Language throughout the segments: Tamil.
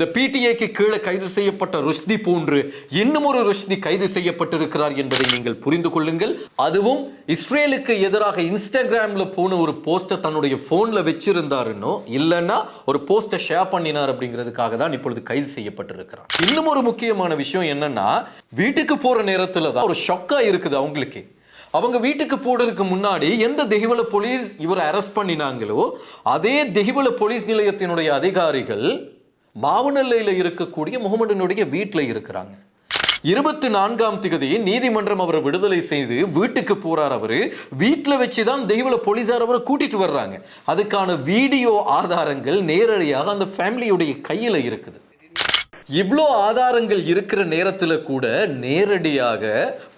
இந்த பிடிஏக்கு கீழே கைது செய்யப்பட்ட ருஷ்தி போன்று இன்னும் ஒரு ருஷ்தி கைது செய்யப்பட்டிருக்கிறார் என்பதை நீங்கள் புரிந்து கொள்ளுங்கள். அதுவும் இஸ்ரேலுக்கு எதிராக இன்ஸ்டாகிராமில் போன ஒரு போஸ்டை தன்னுடைய ஃபோனில் வச்சிருந்தாருன்னோ இல்லைன்னா ஒரு போஸ்டை ஷேர் பண்ணினார் அப்படிங்கிறதுக்காக தான் இப்பொழுது கைது செய்யப்பட்டிருக்கிறார். இன்னும் ஒரு முக்கியமான விஷயம் என்னன்னா வீட்டுக்கு போகிற நேரத்தில் தான் ஒரு ஷொக்காக இருக்குது அவங்களுக்கு. அவங்க வீட்டுக்கு போடுறதுக்கு முன்னாடி எந்த தெஹிவல போலீஸ் இவரை அரெஸ்ட் பண்ணினாங்களோ அதே தெஹிவல போலீஸ் நிலையத்தினுடைய அதிகாரிகள் மாவனல்லையில் இருக்கக்கூடிய முகமடனுடைய வீட்டில் இருக்கிறாங்க. இருபத்தி நான்காம் திகதி நீதிமன்றம் அவரை விடுதலை செய்து வீட்டுக்கு போறார் அவரு. வீட்டில் வச்சு தான் தெய்வல போலீசார் அவரை கூட்டிட்டு வர்றாங்க. அதுக்கான வீடியோ ஆதாரங்கள் நேரடியாக அந்த ஃபேமிலியுடைய கையில இருக்குது. இவ்வளோ ஆதாரங்கள் இருக்கிற நேரத்தில் கூட நேரடியாக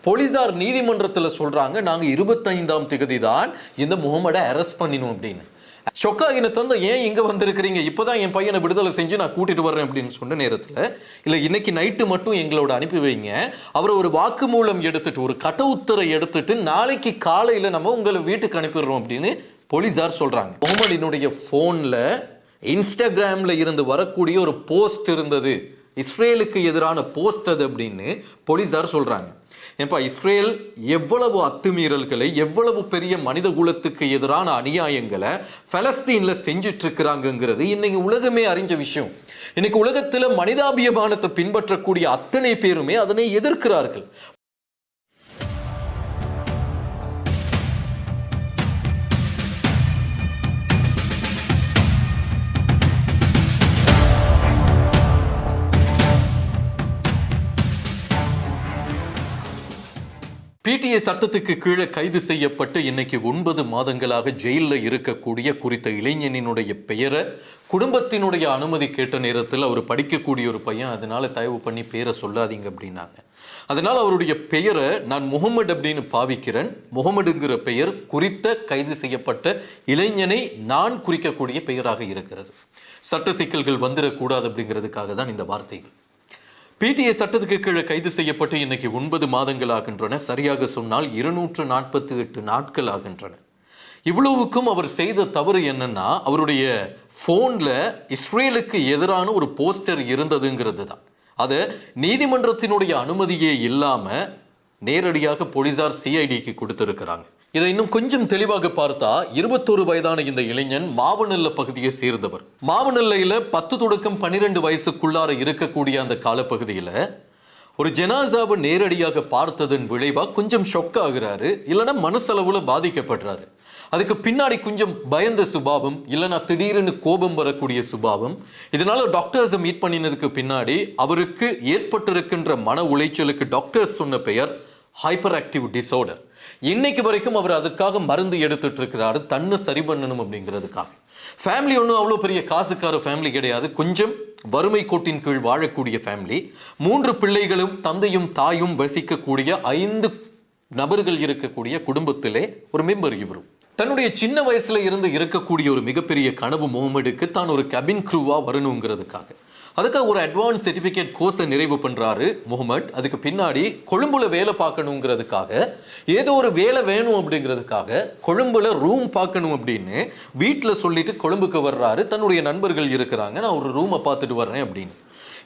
போலீசார் நீதிமன்றத்தில் சொல்றாங்க நாங்கள் இருபத்தைந்தாம் திகதி தான் இந்த முகமடை அரெஸ்ட் பண்ணினோம் அப்படின்னு. ஷொக்காகின தந்த ஏன் இங்கே வந்திருக்கிறீங்க? இப்போதான் என் பையனை விடுதலை செஞ்சு நான் கூட்டிகிட்டு வர்றேன் அப்படின்னு சொன்ன நேரத்தில் இல்லை இன்னைக்கு நைட்டு மட்டும் எங்களோட அனுப்பி வைங்க. அவரை ஒரு வாக்குமூலம் எடுத்துட்டு ஒரு கட்ட உத்தரை எடுத்துட்டு நாளைக்கு காலையில் நம்ம உங்களை வீட்டுக்கு அனுப்பிடுறோம் அப்படின்னு போலீசார் சொல்கிறாங்க முகமடினுடைய ஃபோனில் இன்ஸ்டாகிராமில் இருந்து வரக்கூடிய ஒரு போஸ்ட் இருந்தது. இஸ்ரேலுக்கு எதிரான போஸ்ட் அது அப்படின்னு போலீஸார் சொல்கிறாங்க ஏன்பா இஸ்ரேல் எவ்வளவு அத்துமீறல்களை எவ்வளவு பெரிய மனித குலத்துக்கு எதிரான அநியாயங்களை பலஸ்தீன்ல செஞ்சிட்டு இருக்கிறாங்கிறது இன்னைக்கு உலகமே அறிஞ்ச விஷயம். இன்னைக்கு உலகத்துல மனிதாபியமானத்தை பின்பற்றக்கூடிய அத்தனை பேருமே அதனை எதிர்க்கிறார்கள். பிடிஏ சட்டத்துக்கு கீழே கைது செய்யப்பட்டு இன்னைக்கு ஒன்பது மாதங்களாக ஜெயிலில் இருக்கக்கூடிய குறித்த இளைஞனினுடைய பெயரை குடும்பத்தினுடைய அனுமதி கேட்ட நேரத்தில் அவர் படிக்கக்கூடிய ஒரு பையன் அதனால தயவு பண்ணி பேரை சொல்லாதீங்க அப்படின்னாங்க. அதனால் அவருடைய பெயரை நான் முகமது அப்படின்னு பாவிக்கிறேன். முகமதுங்கிற பெயர் குறித்த கைது செய்யப்பட்ட இளைஞனை நான் குறிக்கக்கூடிய பெயராக இருக்கிறது. சட்ட சிக்கல்கள் வந்துடக்கூடாது அப்படிங்கிறதுக்காக தான் இந்த வார்த்தைகள். பிடிஏ சட்டத்துக்கு கீழே கைது செய்யப்பட்டு இன்னைக்கு ஒன்பது மாதங்கள் ஆகின்றன சரியாக சொன்னால் இருநூற்று நாற்பத்தி எட்டு நாட்கள் ஆகின்றன இவ்வளவுக்கும் அவர் செய்த தவறு என்னன்னா அவருடைய ஃபோனில் இஸ்ரேலுக்கு எதிரான ஒரு போஸ்டர் இருந்ததுங்கிறது தான். அதை நீதிமன்றத்தினுடைய அனுமதியே இல்லாம நேரடியாக போலீசார் சிஐடிக்கு கொடுத்திருக்கிறாங்க. இதை இன்னும் கொஞ்சம் தெளிவாக பார்த்தா இருபத்தொரு வயதான இந்த இளைஞன் மாவனல்ல பகுதியை சேர்ந்தவர். மாவனல்லையில பத்து தொடக்கம் பன்னிரெண்டு வயசுக்குள்ளார இருக்கக்கூடிய அந்த காலப்பகுதியில ஒரு ஜெனாசாவை நேரடியாக பார்த்ததன் விளைவா கொஞ்சம் ஷொக் ஆகுறாரு இல்லைன்னா மனசளவுல பாதிக்கப்படுறாரு. அதுக்கு பின்னாடி கொஞ்சம் பயந்த சுபாவம் இல்லைன்னா திடீர்னு கோபம் வரக்கூடிய சுபாவம். இதனால டாக்டர்ஸை மீட் பண்ணினதுக்கு பின்னாடி அவருக்கு ஏற்பட்டிருக்கின்ற மன உளைச்சலுக்கு டாக்டர்ஸ் சொன்ன பெயர் ஹைப்பர் ஆக்டிவ் டிசார்டர் இன்னைக்கு வரைக்கும் அவர் அதுக்காக மருந்து எடுத்துட்டு இருக்கிறாரு தன்னை சரி பண்ணணும் அப்படிங்கிறதுக்காக. ஃபேமிலி ஒன்றும் அவ்வளோ பெரிய காசுக்கார ஃபேமிலி கிடையாது. கொஞ்சம் வறுமை கோட்டின் கீழ் வாழக்கூடிய ஃபேமிலி மூன்று பிள்ளைகளும் தந்தையும் தாயும் வசிக்கக்கூடிய ஐந்து நபர்கள் இருக்கக்கூடிய குடும்பத்திலே ஒரு மெம்பர் இவரும். தன்னுடைய சின்ன வயசுல இருந்து இருக்கக்கூடிய ஒரு மிகப்பெரிய கனவு முகமதுக்கு தான் ஒரு கபின் க்ரூவா வரணுங்கிறதுக்காக. அதுக்காக ஒரு அட்வான்ஸ் சர்டிஃபிகேட் கோர்ஸை நிறைவு பண்ணுறாரு முகமட் அதுக்கு பின்னாடி கொழும்புல வேலை பார்க்கணுங்கிறதுக்காக ஏதோ ஒரு வேலை வேணும் அப்படிங்கிறதுக்காக கொழும்புல ரூம் பார்க்கணும் அப்படின்னு வீட்டில் சொல்லிட்டு கொழும்புக்கு வர்றாரு. தன்னுடைய நண்பர்கள் இருக்கிறாங்க. நான் ஒரு ரூமை பார்த்துட்டு வர்றேன் அப்படின்னு.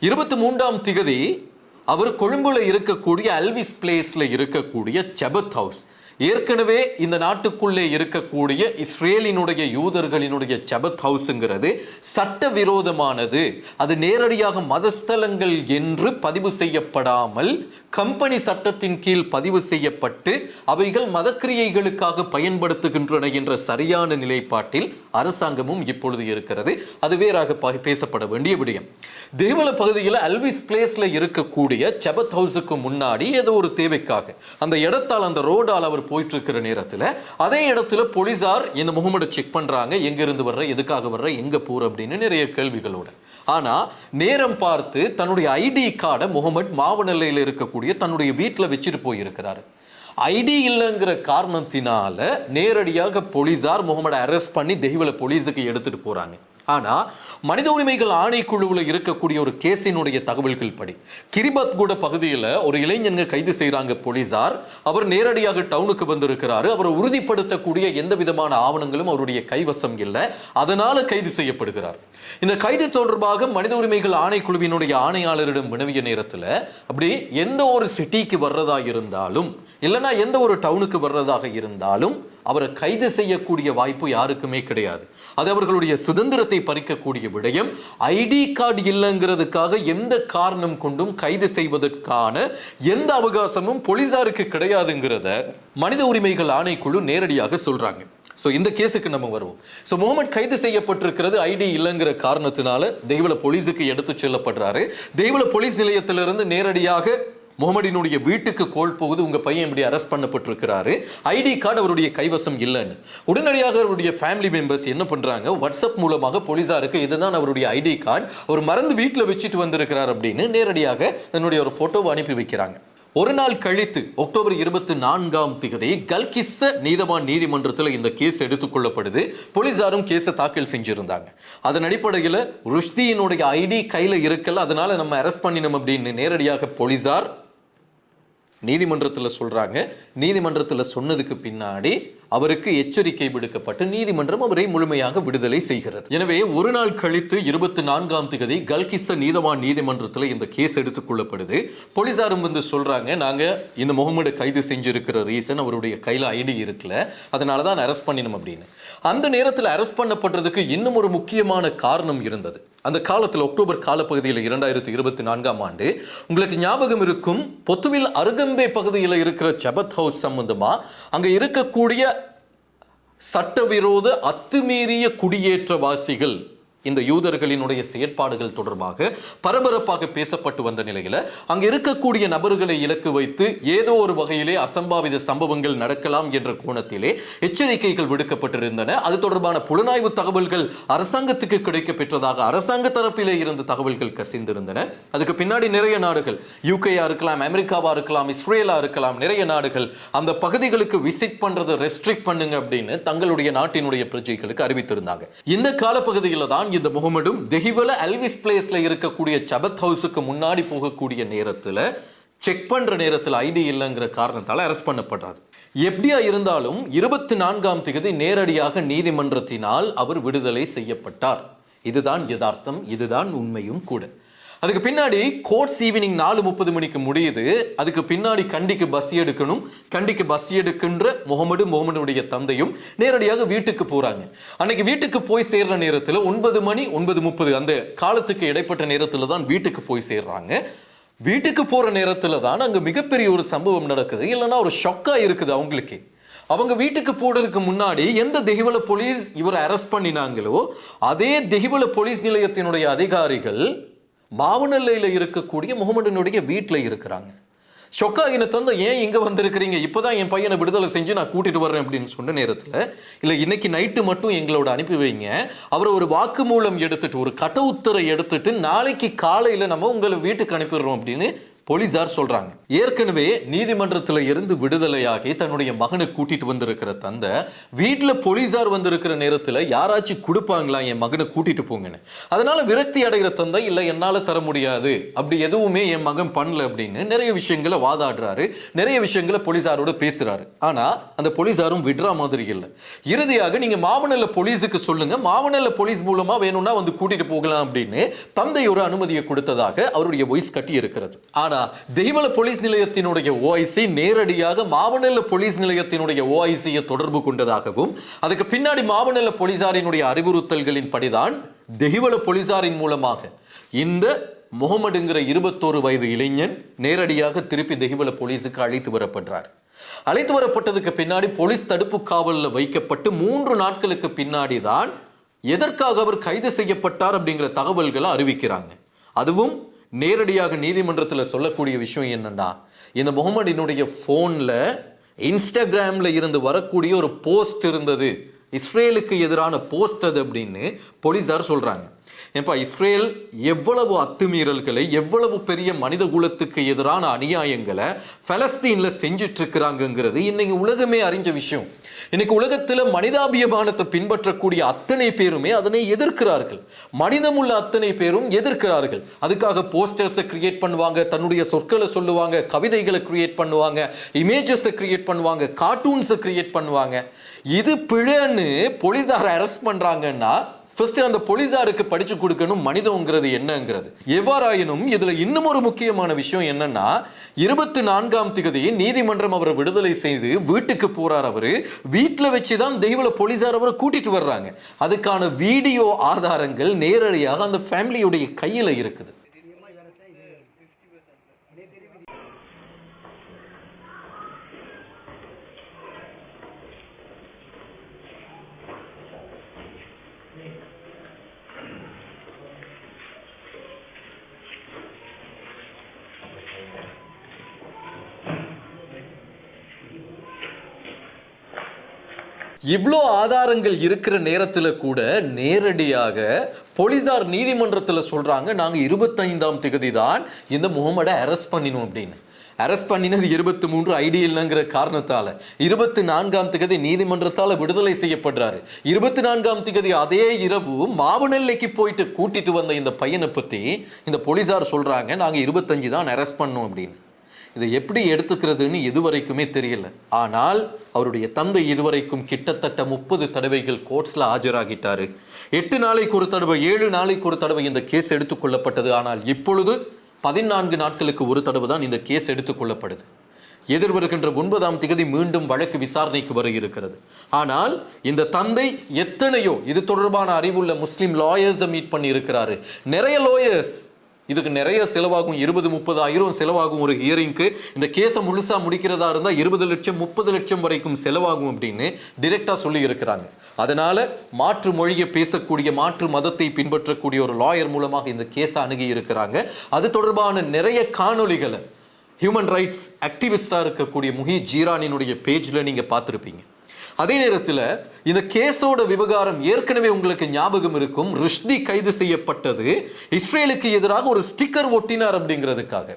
இருபத்தி மூன்றாம் திகதி அவர் கொழும்புல இருக்கக்கூடிய அல்விஸ் பிளேஸில் இருக்கக்கூடிய செபத் ஹவுஸ் ஏற்கனவே இந்த நாட்டுக்குள்ளே இருக்கக்கூடிய இஸ்ரேலினுடைய யூதர்களினுடைய ஜபத் ஹவுஸுங்கிறது சட்டவிரோதமானது. அது நேரடியாக மதஸ்தலங்கள் என்று பதிவு செய்யப்படாமல் கம்பெனி சட்டத்தின் கீழ் பதிவு செய்யப்பட்டு அவைகள் மதக்கிரியைகளுக்காக பயன்படுத்துகின்றன என்ற சரியான நிலைப்பாட்டில் அரசாங்கமும் இப்பொழுது இருக்கிறது. அது வேறாக பேசப்பட வேண்டிய விடயம். தேவல பகுதியில் அல்விஸ் பிளேஸ்ல இருக்கக்கூடிய செபத் ஹவுஸுக்கு முன்னாடி ஏதோ ஒரு தேவைக்காக அந்த இடத்தால் அந்த ரோடால் அவர் போயிட்டு இருக்கிற நேரத்தில் அதே இடத்துல போலீசார் இந்த முகமது செக் பண்றாங்க. எங்க இருந்து வர்ற எதுக்காக வர்ற எங்க போற அப்படின்னு நிறைய கேள்விகளோட. ஆனால் நேரம் பார்த்து தன்னுடைய ஐடி கார்டை முகமது மாவனல்லையில் இருக்கக்கூடிய தன்னுடைய வீட்டில் வச்சுட்டு போயிருக்கிறாரு. ஐடி இல்லைங்கிற காரணத்தினால நேரடியாக போலீசார் முகமதை அரெஸ்ட் பண்ணி தெய்வல போலீஸுக்கு எடுத்துகிட்டு போகிறாங்க ஆனால் மனித உரிமைகள் ஆணைக்குழுவில் இருக்கக்கூடிய ஒரு கேஸினுடைய தகவல்கள் படி கிரிபத்குட பகுதியில் ஒரு இளைஞங்க கைது செய்கிறாங்க போலீசார். அவர் நேரடியாக டவுனுக்கு வந்திருக்கிறாரு. அவரை உறுதிப்படுத்தக்கூடிய எந்த விதமான ஆவணங்களும் அவருடைய கைவசம் இல்லை. அதனால கைது செய்யப்படுகிறார். இந்த கைது தொடர்பாக மனித உரிமைகள் ஆணைக்குழுவினுடைய ஆணையாளரிடம் வினவிய நேரத்தில் அப்படி எந்த ஒரு சிட்டிக்கு வர்றதா இருந்தாலும் இல்லைன்னா எந்த ஒரு டவுனுக்கு வர்றதாக இருந்தாலும் அவரை கைது செய்யக்கூடிய வாய்ப்பு யாருக்குமே கிடையாது. அது அவர்களுடைய சுதந்திரத்தை பறிக்கக்கூடிய விடயம் ஐடி கார்டு இல்லைங்கிறதுக்காக எந்த காரணம் கொண்டும் கைது செய்வதற்கான எந்த அவகாசமும் போலீசாருக்கு கிடையாதுங்கிறத மனித உரிமைகள் ஆணைக்குழு நேரடியாக சொல்றாங்க. ஸோ இந்த கேஸுக்கு நம்ம வருவோம். ஸோ முகமது கைது செய்யப்பட்டிருக்கிறது ஐடி இல்லைங்கிற காரணத்தினால தெய்வல போலீஸுக்கு எடுத்து செல்லப்படுறாரு. தெய்வல போலீஸ் நிலையத்திலிருந்து நேரடியாக முகமடினுடைய வீட்டுக்கு கோல் போகுது. உங்கள் பையன் இப்படி அரெஸ்ட் பண்ணப்பட்டிருக்கிறாரு. ஐடி கார்டு அவருடைய கைவசம் இல்லைன்னு. உடனடியாக அவருடைய ஃபேமிலி மெம்பர்ஸ் என்ன பண்ணுறாங்க வாட்ஸ்அப் மூலமாக போலீஸாருக்கு இதுதான் அவருடைய ஐடி கார்டு. அவர் மறந்து வீட்டில் வச்சுட்டு வந்திருக்கிறார் அப்படின்னு நேரடியாக தன்னுடைய ஒரு ஃபோட்டோவை அனுப்பி வைக்கிறாங்க. ஒரு நாள் கழித்து அக்டோபர் இருபத்தி நான்காம் திகதி கல்கிஸ்ஸ நீதவான் நீதிமன்றத்தில் இந்த கேஸ் எடுத்துக்கொள்ளப்படுது போலீசாரும் கேஸை தாக்கல் செஞ்சிருந்தாங்க. அதன் அடிப்படையில் ருஷ்தியினுடைய ஐடி கையில் இருக்கல. அதனால நம்ம அரெஸ்ட் பண்ணினோம் அப்படின்னு நேரடியாக போலீசார் நீதிமன்றத்தில் சொல்கிறாங்க நீதிமன்றத்தில் சொன்னதுக்கு பின்னாடி அவருக்கு எச்சரிக்கை விடுக்கப்பட்டு நீதிமன்றம் அவரை முழுமையாக விடுதலை செய்கிறது. எனவே ஒரு நாள் கழித்து இருபத்தி நான்காம் தேதி கல்கிஸ்த நீதவான் நீதிமன்றத்தில் இந்த கேஸ் எடுத்துக்கொள்ளப்படுது போலீசாரும் வந்து சொல்றாங்க நாங்க இந்த முகமது கைது செஞ்சிருக்கிற ரீசன் அவருடைய கையில் ஐடி இருக்குல்ல அதனால தான் அரெஸ்ட் பண்ணினோம் அப்படின்னு. அந்த நேரத்தில் அரெஸ்ட் பண்ணப்படுறதுக்கு இன்னும் ஒரு முக்கியமான காரணம் இருந்தது. அந்த காலத்தில் அக்டோபர் காலப்பகுதியில் இரண்டாயிரத்தி இருபத்தி நான்காம் ஆண்டு உங்களுக்கு ஞாபகம் இருக்கும் பொத்துவில் அருகம்பே பகுதியில் இருக்கிற ஜபத் ஹவுஸ் சம்பந்தமா அங்கே இருக்கக்கூடிய சட்டவிரோத அத்துமீறிய குடியேற்றவாசிகள் இந்த யூதர்களினுடைய செயற்பாடுகள் தொடர்பாக பரபரப்பாக பேசப்பட்டு வந்த நிலையில அங்க இருக்கக்கூடிய நபர்களை இலக்கு வைத்து ஏதோ ஒரு வகையிலே அசம்பாவித சம்பவங்கள் நடக்கலாம் என்ற கோணத்திலே எச்சரிக்கைகள் விடுக்கப்பட்டிருந்தன. அது தொடர்பான புலனாய்வு தகவல்கள் அரசாங்கத்துக்கு கிடைக்க பெற்றதாக அரசாங்க தரப்பிலே இருந்து தகவல்கள் கசிந்திருந்தன. அதுக்கு பின்னாடி நிறைய நாடுகள் யூகேயா இருக்கலாம் அமெரிக்காவா இருக்கலாம் இஸ்ரேலா இருக்கலாம் நிறைய நாடுகள் அந்த பகுதிகளுக்கு விசிட் பண்றதை ரெஸ்ட்ரிக்ட் பண்ணுங்க அப்படின்னு தங்களுடைய நாட்டினுடைய பிரஜைகளுக்கு அறிவித்திருந்தாங்க. இந்த காலப்பகுதியில் தான் இந்த முகமடும் தெஹிவல அல்விஸ் பிளேஸ்ல இருக்கக்கூடிய சபத் ஹவுஸுக்கு முன்னாடி போகக்கூடிய நேரத்தில் செக் பண்ற நேரத்தில் ஐடி இல்லைங்கிற காரணத்தால் அரெஸ்ட் பண்ணப்படுறாரு. எப்படியா இருந்தாலும் இருபத்தி நான்காம் தேதி நேரடியாக நீதிமன்றத்தினால் அவர் விடுதலை செய்யப்பட்டார். இதுதான் யதார்த்தம் இதுதான் உண்மையும் கூட. அதுக்கு பின்னாடி கோர்ட்ஸ் ஈவினிங் நாலு முப்பது மணிக்கு முடியுது. அதுக்கு பின்னாடி கண்டிக்கு பஸ் எடுக்கணும். கண்டிக்கு பஸ் எடுக்கின்ற முகமது முகமதுடைய தந்தையும் நேரடியாக வீட்டுக்கு போறாங்க. அன்னைக்கு வீட்டுக்கு போய் சேர்ற நேரத்தில் ஒன்பது மணி ஒன்பது முப்பது அந்த காலத்துக்கு இடைப்பட்ட நேரத்தில் தான் வீட்டுக்கு போய் சேர்றாங்க. வீட்டுக்கு போற நேரத்தில் தான் அங்க மிகப்பெரிய ஒரு சம்பவம் நடக்குது. இல்லைன்னா ஒரு ஷொக்கா இருக்குது அவங்களுக்கு. அவங்க வீட்டுக்கு போடுறதுக்கு முன்னாடி எந்த தெஹிவல போலீஸ் இவரை அரெஸ்ட் பண்ணினாங்களோ அதே தெஹிவல போலீஸ் நிலையத்தினுடைய அதிகாரிகள் மாவனல்லையில் இருக்கக்கூடிய முகமடனுடைய வீட்டில் இருக்கிறாங்க. ஷொக்கா என்ன தந்தை ஏன் இங்கே வந்திருக்கிறீங்க? இப்போதான் என் பையனை விடுதலை செஞ்சு நான் கூட்டிட்டு வர்றேன் அப்படின்னு சொன்ன நேரத்தில் இல்லை இன்னைக்கு நைட்டு மட்டும் எங்களோட அனுப்பி வைங்க. அவரை ஒரு வாக்குமூலம் எடுத்துட்டு ஒரு கட்ட உத்தரை எடுத்துட்டு நாளைக்கு காலையில் நம்ம உங்களை வீட்டுக்கு அனுப்பிடுறோம் அப்படின்னு போலீசார் சொல்றாங்க. ஏற்கனவே நீதிமன்றத்தில் இருந்து விடுதலையாகி தன்னுடைய மகனை கூட்டிட்டு வந்திருக்கிற தந்தை வீட்டில் போலீசார் வந்திருக்கிற நேரத்தில் யாராச்சும் கொடுப்பாங்களா என் மகனை கூட்டிட்டு போங்கன்னு. அதனால விரக்தி அடைகிற தந்தை இல்லை என்னால் தர முடியாது. அப்படி எதுவுமே என் மகன் பண்ணல அப்படின்னு நிறைய விஷயங்களை வாதாடுறாரு. நிறைய விஷயங்களை போலீசாரோட பேசுறாரு. ஆனா அந்த போலீசாரும் விடுற மாதிரி இல்லை. இறுதியாக நீங்க மாவனல்ல போலீஸுக்கு சொல்லுங்க. மாவனல்ல போலீஸ் மூலமா வேணும்னா வந்து கூட்டிட்டு போகலாம் அப்படின்னு தந்தை ஒரு அனுமதியை கொடுத்ததாக அவருடைய வாய்ஸ் கட்டி இருக்கிறது ஆனா தெய்வல போலீஸ் நிலையத்தினுடைய ஓஐசி நேரடியாக மாவனல்ல போலீஸ் நிலையத்தினுடைய ஓஐசியை தொடர்பு கொண்டதாகவும் அதுக்கு பின்னாடி மாவனல்ல போலீசாரினுடைய அறிவுறுத்தல்களின் படிதான் தெய்வல போலீசாரின் மூலமாக. இந்த முகமதுங்கிற இருபத்தோரு வயது இளைஞன் நேரடியாக திருப்பி தெய்வல போலீஸுக்கு அழைத்து வரப்படுறார் அழைத்து வரப்பட்டதுக்கு பின்னாடி போலீஸ் தடுப்பு காவலில் வைக்கப்பட்டு மூன்று நாட்களுக்கு பின்னாடி தான் எதற்காக அவர் கைது செய்யப்பட்டார் அப்படிங்கிற தகவல்களை அறிவிக்கிறாங்க. அதுவும் நேரடியாக நீதிமன்றத்தில் சொல்லக்கூடிய விஷயம் என்னன்னா இந்த முகமதினுடைய ஃபோனில் இன்ஸ்டாகிராமில் இருந்து வரக்கூடிய ஒரு போஸ்ட் இருந்தது. இஸ்ரேலுக்கு எதிரான போஸ்ட் அது அப்படின்னு போலீஸார் சொல்கிறாங்க ஏன்பா இஸ்ரேல் எவ்வளவு அத்துமீறல்களை எவ்வளவு பெரிய மனித குலத்துக்கு எதிரான அநியாயங்களை பலஸ்தீன்ல செஞ்சிட்டு இருக்கிறாங்கிறது இன்னைக்கு உலகமே அறிஞ்ச விஷயம். இன்னைக்கு உலகத்தில் மனிதாபியமானத்தை பின்பற்றக்கூடிய அத்தனை பேருமே அதனை எதிர்க்கிறார்கள். மனிதம் உள்ள அத்தனை பேரும் எதிர்க்கிறார்கள். அதுக்காக போஸ்டர்ஸை கிரியேட் பண்ணுவாங்க தன்னுடைய சொற்களை சொல்லுவாங்க கவிதைகளை கிரியேட் பண்ணுவாங்க இமேஜஸை கிரியேட் பண்ணுவாங்க கார்ட்டூன்ஸை கிரியேட் பண்ணுவாங்க. இது பிழைன்னு போலீஸார் அரெஸ்ட் பண்ணுறாங்கன்னா ஃபர்ஸ்ட் அந்த போலீஸாருக்கு படிச்சு கொடுக்கணும் மனிதங்கிறது என்னங்கிறது. எவ்வாறாயினும் இதுல இன்னும் ஒரு முக்கியமான விஷயம் என்னன்னா இருபத்தி நான்காம் திகதி நீதிமன்றம் அவரை விடுதலை செய்து வீட்டுக்கு போறார் அவரு. வீட்டுல வச்சுதான் தெய்வல போலீஸார் அவரை கூட்டிட்டு வர்றாங்க. அதுக்கான வீடியோ ஆதாரங்கள் நேரடியாக அந்த ஃபேமிலியுடைய கையில இருக்குது. இவ்வளோ ஆதாரங்கள் இருக்கிற நேரத்தில் கூட நேரடியாக போலீசார் நீதிமன்றத்தில் சொல்கிறாங்க நாங்கள் இருபத்தைந்தாம் திகதி தான் இந்த முகமடை அரெஸ்ட் பண்ணினோம் அப்படின்னு. அரெஸ்ட் பண்ணினது இருபத்தி மூன்று ஐடி இல்லைங்கிற காரணத்தால. இருபத்தி நான்காம் திகதி நீதிமன்றத்தால் விடுதலை செய்யப்படுறாரு. இருபத்தி நான்காம் திகதி அதே இரவு மாவுநெல்லைக்கு போயிட்டு கூட்டிட்டு வந்த இந்த பையனை பற்றி இந்த போலீஸார் சொல்கிறாங்க நாங்கள் இருபத்தஞ்சு தான் அரெஸ்ட் பண்ணோம் அப்படின்னு. இதை எப்படி எடுத்துக்கிறதுன்னு இதுவரைக்குமே தெரியல. ஆனால் அவருடைய தந்தை இதுவரைக்கும் கிட்டத்தட்ட முப்பது தடவைகள் கோர்ட்ஸில் ஆஜராகிட்டார். எட்டு நாளைக்கு ஒரு தடவை ஏழு நாளைக்கு ஒரு தடவை இந்த கேஸ் எடுத்துக்கொள்ளப்பட்டது ஆனால் இப்பொழுது பதினான்கு நாட்களுக்கு ஒரு தடவை தான் இந்த கேஸ் எடுத்துக்கொள்ளப்படுது எதிர்வருகின்ற ஒன்பதாம் திகதி மீண்டும் வழக்கு விசாரணைக்கு வர இருக்கிறது. ஆனால் இந்த தந்தை எத்தனையோ இது தொடர்பான அறிவுள்ள முஸ்லீம் லாயர்ஸை மீட் பண்ணி இருக்கிறாரு நிறைய லாயர்ஸ் இதுக்கு நிறைய செலவாகும். இருபது முப்பது ஆயிரம் செலவாகும் ஒரு ஹியரிங்க்கு இந்த கேஸை முழுசாக முடிக்கிறதா இருந்தால் இருபது லட்சம் முப்பது லட்சம் வரைக்கும் செலவாகும் அப்படின்னு டிரெக்டாக சொல்லி இருக்கிறாங்க அதனால மாற்று மொழியை பேசக்கூடிய மாற்று மதத்தை பின்பற்றக்கூடிய ஒரு லாயர் மூலமாக இந்த கேஸை அணுகி இருக்கிறாங்க. அது தொடர்பான நிறைய காணொளிகளை ஹியூமன் ரைட்ஸ் ஆக்டிவிஸ்டாக இருக்கக்கூடிய முஹி ஜீரானினுடைய பேஜில் நீங்கள் பார்த்துருப்பீங்க. அதே நேரத்தில் இந்த கேஸோட விவகாரம் ஏற்கனவே உங்களுக்கு ஞாபகம் இருக்கும். ருஷ்டி கைது செய்யப்பட்டது. இஸ்ரேலுக்கு எதிராக ஒரு ஸ்டிக்கர் ஒட்டினார் அப்படிங்கிறதுக்காக.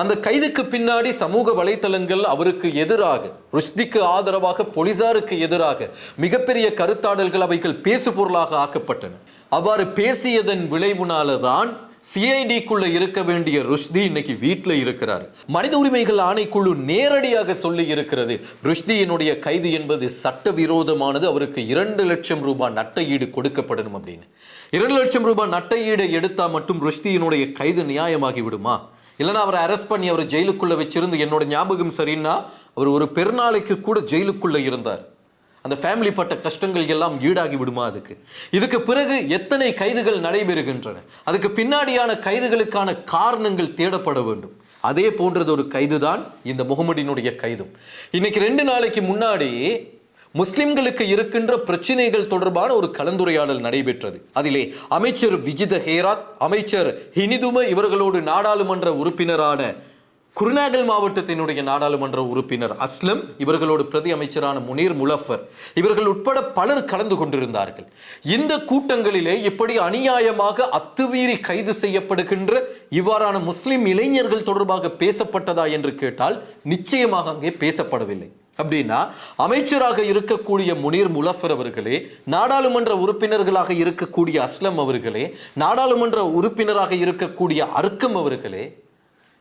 அந்த கைதுக்கு பின்னாடி சமூக வலைத்தளங்கள் அவருக்கு எதிராக ருஷ்டிக்கு ஆதரவாக போலீசாருக்கு எதிராக மிகப்பெரிய கருத்தாடல்கள் அவைகள் பேசு பொருளாக ஆக்கப்பட்டன. அவ்வாறு பேசியதன் விளைவுனால தான் சிஐடிக்குள்ள இருக்க வேண்டிய ருஷ்தி இன்னைக்கு வீட்டில் இருக்கிறார். மனித உரிமைகள் ஆணைக்குழு நேரடியாக சொல்லி இருக்கிறது. ருஷ்தியினுடைய கைது என்பது சட்டவிரோதமானது. அவருக்கு இரண்டு லட்சம் ரூபாய் நட்ட ஈடு கொடுக்கப்படணும் அப்படின்னு. இரண்டு லட்சம் ரூபாய் நட்ட ஈடு மட்டும் ருஷ்தியினுடைய கைது நியாயமாகி விடுமா? இல்லைன்னா அவரை அரெஸ்ட் பண்ணி அவர் ஜெயிலுக்குள்ளே வச்சிருந்து என்னோட ஞாபகம் சரின்னா அவர் ஒரு பெருநாளைக்கு கூட ஜெயிலுக்குள்ளே இருந்தார். அந்த ஃபேமிலி பட்ட கஷ்டங்கள் எல்லாம் ஈடாகி விடுமா அதுக்கு? இதுக்கு பிறகு எத்தனை கைதுகள் நடைபெறுகின்றன? அதுக்கு பின்னாடியான கைதுகளுக்கான காரணங்கள் தேடப்பட வேண்டும். அதே போன்றது ஒரு கைதுதான் இந்த முகமடினுடைய கைதும். இன்னைக்கு ரெண்டு நாளைக்கு முன்னாடி முஸ்லிம்களுக்கு இருக்கின்ற பிரச்சனைகள் தொடர்பான ஒரு கலந்துரையாடல் நடைபெற்றது. அதிலே அமைச்சர் விஜித ஹேராத் அமைச்சர் ஹினிதும இவர்களோடு நாடாளுமன்ற உறுப்பினரான குருநாகல் மாவட்டத்தினுடைய நாடாளுமன்ற உறுப்பினர் அஸ்லம் இவர்களோடு பிரதி அமைச்சரான முனீர் முலஃபர் இவர்கள் உட்பட பலர் கலந்து கொண்டிருந்தார்கள். இந்த கூட்டங்களிலே இப்படி அநியாயமாக அத்துமீறி கைது செய்யப்படுகின்ற இவ்வாறான முஸ்லிம் இளைஞர்கள் தொடர்பாக பேசப்பட்டதா என்று கேட்டால் நிச்சயமாக அங்கே பேசப்படவில்லை. அப்படின்னா அமைச்சராக இருக்கக்கூடிய முனீர் முலஃபர் அவர்களே நாடாளுமன்ற உறுப்பினர்களாக இருக்கக்கூடிய அஸ்லம் அவர்களே நாடாளுமன்ற உறுப்பினராக இருக்கக்கூடிய அர்க்கம் அவர்களே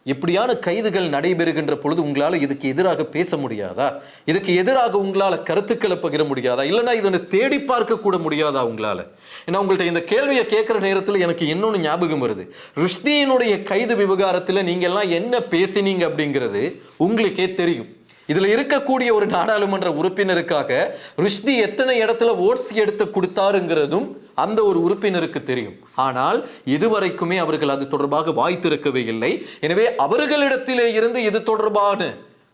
இப்படியான கைதுகள் நடைபெறுகின்ற பொழுது உங்களால் இதுக்கு எதிராக பேச முடியாதா? இதுக்கு எதிராக உங்களால் கருத்துக்களை பகிர முடியாதா? இல்லைன்னா இதனை தேடி பார்க்க கூட முடியாதா உங்களால்? ஏன்னா உங்கள்ட்ட இந்த கேள்வியை கேட்குற நேரத்தில் எனக்கு இன்னொன்று ஞாபகம் வருது. ருஷ்தியினுடைய கைது விவகாரத்தில் நீங்கள்லாம் என்ன பேசினீங்க அப்படிங்கிறது உங்களுக்கே தெரியும். இதுல இருக்கக்கூடிய ஒரு நாடாளுமன்ற உறுப்பினருக்காக ருஷ்தி எத்தனை இடத்துல ஓட்ஸ் எடுத்து கொடுத்தாருங்கிறதும் அந்த ஒரு உறுப்பினருக்கு தெரியும். ஆனால் இதுவரைக்குமே அவர்கள் அது தொடர்பாக வாய்த்திருக்கவே இல்லை. எனவே அவர்களிடத்திலே இருந்து இது தொடர்பான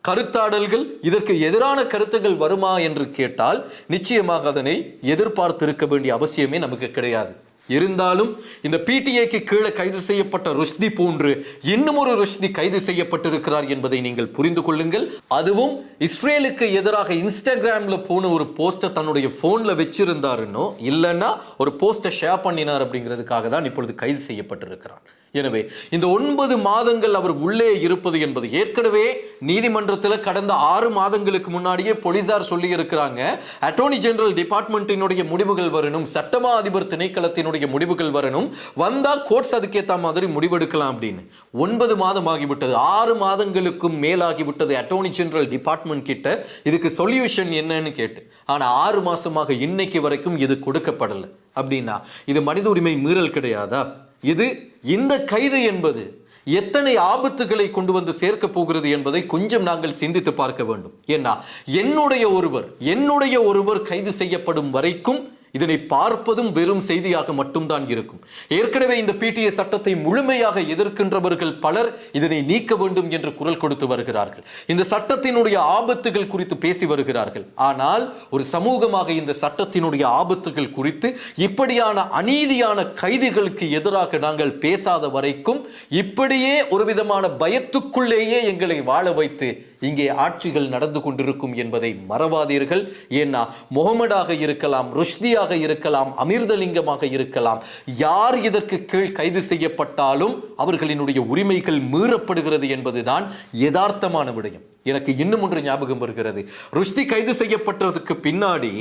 கருத்தாடல்கள் இதற்கு எதிரான கருத்துகள் வருமா என்று கேட்டால் நிச்சயமாக அதனை எதிர்பார்த்திருக்க வேண்டிய அவசியமே நமக்கு கிடையாது. இருந்தாலும் இந்த பிடிஏக்கு கீழே கைது செய்யப்பட்ட ருஷ்தி போன்று இன்னும் ஒரு ருஷ்தி கைது செய்யப்பட்டிருக்கிறார் என்பதை நீங்கள் புரிந்து கொள்ளுங்கள். அதுவும் இஸ்ரேலுக்கு எதிராக இன்ஸ்டாகிராம்ல போன ஒரு போஸ்டர் தன்னுடைய போன்ல வச்சிருந்தாருன்னோ இல்லைன்னா ஒரு போஸ்டர் ஷேர் பண்ணினார் அப்படிங்கிறதுக்காக தான் இப்பொழுது கைது செய்யப்பட்டிருக்கிறார். எனவே இந்த ஒன்பது மாதங்கள் அவர் உள்ளே இருப்பது என்பது ஏற்கனவே நீதிமன்றத்தில் கடந்த ஆறு மாதங்களுக்கு முன்னாடியே போலீசார் சொல்லி இருக்கிறாங்க அட்டோர்னி ஜெனரல் டிபார்ட்மெண்ட்டினுடைய முடிவுகள் வரணும். சட்டமா அதிபர் திணைக்களத்தினுடைய முடிவுகள் வரணும். வந்தா கோர்ட்ஸ் அதுக்கேற்ற மாதிரி முடிவெடுக்கலாம் அப்படின்னு. ஒன்பது மாதம் ஆகிவிட்டது. ஆறு மாதங்களுக்கும் மேலாகிவிட்டது அட்டோர்னி ஜெனரல் டிபார்ட்மெண்ட் கிட்ட. இதுக்கு சொல்யூஷன் என்னன்னு கேட்டு. ஆனால் ஆறு மாசமாக இன்னைக்கு வரைக்கும் இது கொடுக்கப்படலை. அப்படின்னா இது மனித உரிமை மீறல் கிடையாதா? இது இந்த கைது என்பது எத்தனை ஆபத்துகளை கொண்டு வந்து சேர்க்க போகிறது என்பதை கொஞ்சம் நாங்கள் சிந்தித்து பார்க்க வேண்டும். ஏன்னா என்னுடைய ஒருவர் என்னுடைய ஒருவர் கைது செய்யப்படும் வரைக்கும் இதனை பார்ப்பதும் வெறும் செய்தியாக மட்டும்தான் இருக்கும். ஏற்கனவே இந்த பிடிஏ சட்டத்தை முழுமையாக எதிர்க்கின்றவர்கள் பலர் இதனை நீக்க வேண்டும் என்று குரல் கொடுத்து வருகிறார்கள். இந்த சட்டத்தினுடைய ஆபத்துகள் குறித்து பேசி வருகிறார்கள். ஆனால் ஒரு சமூகமாக இந்த சட்டத்தினுடைய ஆபத்துகள் குறித்து இப்படியான அநீதியான கைதிகளுக்கு எதிராக நாங்கள் பேசாத வரைக்கும் இப்படியே ஒரு விதமான பயத்துக்குள்ளேயே எங்களை வாழ வைத்து இங்கே ஆட்சிகள் நடந்து கொண்டிருக்கும் என்பதை மறவாதீர்கள். ஏன்னா முகமடாக இருக்கலாம் ருஷ்தியாக இருக்கலாம் அமிர்தலிங்கமாக இருக்கலாம் யார் இதற்கு கீழ் கைது செய்யப்பட்டாலும் அவர்களினுடைய உரிமைகள் மீறப்படுகிறது என்பதுதான் யதார்த்தமான விடயம். எனக்கு இன்னும் ஒன்று ஞாபகம் வருகிறது. ருஷ்தி கைது செய்யப்பட்டதுக்கு பின்னாடி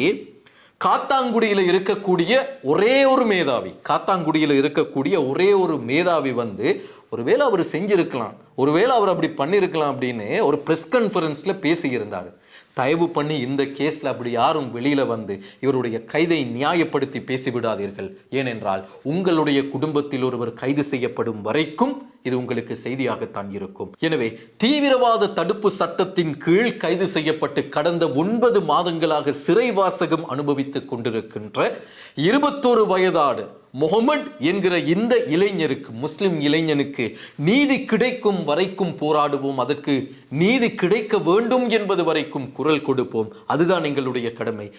காத்தாங்குடியில் இருக்கக்கூடிய ஒரே ஒரு மேதாவி காத்தாங்குடியில் இருக்கக்கூடிய ஒரே ஒரு மேதாவி வந்து ஒருவேளை அவர் செஞ்சிருக்கலாம் ஒருவேளை அவர் அப்படி பண்ணியிருக்கலாம் அப்படின்னு ஒரு ப்ரெஸ் கான்ஃபரன்ஸில் பேசியிருந்தார். தயவு பண்ணி இந்த கேஸில் அப்படி யாரும் வெளியில் வந்து இவருடைய கைதை நியாயப்படுத்தி பேசிவிடாதீர்கள். ஏனென்றால் உங்களுடைய குடும்பத்தில் ஒருவர் கைது செய்யப்படும் வரைக்கும் இது உங்களுக்கு செய்தியாகத்தான் இருக்கும். எனவே தீவிரவாத தடுப்பு சட்டத்தின் கீழ் கைது செய்யப்பட்டு கடந்த ஒன்பது மாதங்களாக சிறைவாசகம் அனுபவித்துக் கொண்டிருக்கின்ற இருபத்தோரு வயதாடு முகமது என்கிற இந்த இளைஞருக்கு முஸ்லிம் இளைஞனுக்கு நீதி கிடைக்கும் வரைக்கும் போராடுவோம். அதற்கு நீதி கிடைக்க வேண்டும் என்பது வரைக்கும் குரல் கொடுப்போம். அதுதான் எங்களுடைய கடமை.